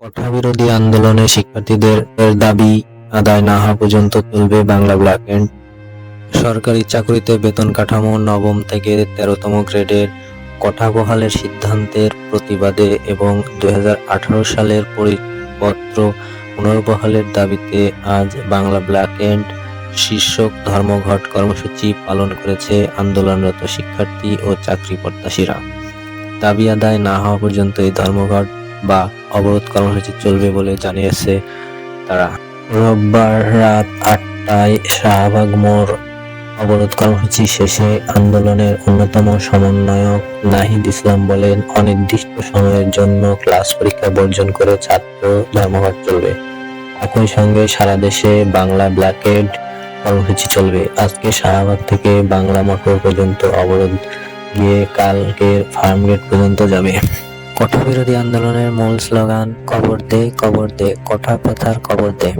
কোঠাবিরোধী আন্দোলনে শিক্ষার্থীদের দাবি, আদায় না হওয়া পর্যন্ত চলবে বাংলা ব্ল্যাক এন্ড সরকারি চাকরিতে বেতন কাঠামো নবম থেকে তেরোতম গ্রেডের কোঠা বহালের সিদ্ধান্তের প্রতিবাদে এবং দুই হাজার আঠারো সালের পরিপত্র পুনর্বহালের দাবিতে আজ বাংলা ব্ল্যাক এন্ড শীর্ষক ধর্মঘট কর্মসূচি পালন করেছে আন্দোলনরত শিক্ষার্থী ও চাকরি প্রত্যাশীরা দাবি আদায় না হওয়া পর্যন্ত এই ধর্মঘট বা অবরোধ কর্মসূচি চলবে বলে জানিয়েছে তারা। রোববার রাত আটটায় শাহবাগ মোড় অবরোধ কর্মসূচি শেষে আন্দোলনের অন্যতম সমন্বয়ক নাহিদ ইসলাম বলেন, অনির্দিষ্ট সময়ের জন্য ক্লাস পরীক্ষা বর্জন করে ছাত্র ধর্মঘট চলবে। একই সঙ্গে সারা দেশে বাংলা ব্ল্যাকেড কর্মসূচি চলবে। আজকে শাহবাগ থেকে বাংলা মোটর পর্যন্ত অবরোধ গিয়ে কালকে ফার্মগেট পর্যন্ত যাবে। কোঠা বিরোধী আন্দোলনের মূল স্লোগান কবর দে কবর দে কোঠা প্রথার কবর দে।